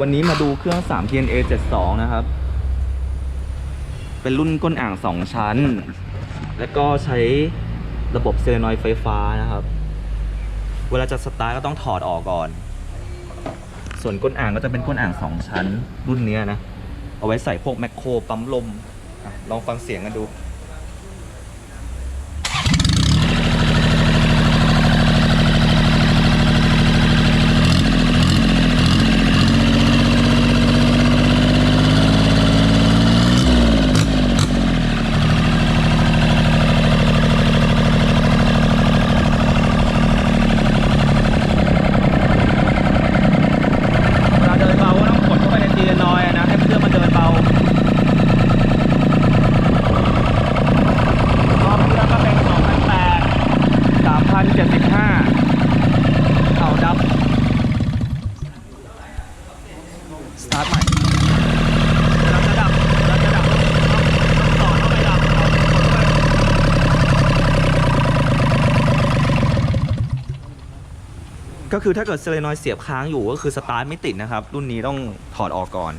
วันนี้มาดูเครื่อง 3 TNA 72 นะครับ เป็นรุ่นก้นอ่าง 2 ชั้น และก็ใช้ระบบเซเลนอยด์ไฟฟ้านะครับ เวลาจะสตาร์ทก็ต้องถอดออกก่อน ส่วนก้นอ่างก็จะเป็นก้นอ่าง 2 ชั้น รุ่นเนี้นะ เอาไว้ใส่พวกแมคโครปั๊มลมอลองฟังเสียงกันดู เวลาเดินเบาก็ต้องกดเข้าไปในทีละน้อยอะนะ ให้เครื่องมันเดินเบารอบเครื่องก็เป็น2,800 3,075เอาดับ สตาร์ทใหม่เราจะดับเราจะดับต้องต่อเข้าไปดับเอากดเข้าไปก็คือถ้าเกิดเซเลนอยเสียบค้างอยู่ก็คือสตาร์ทไม่ติดนะครับ รุ่นนี้ต้องถอดออกก่อน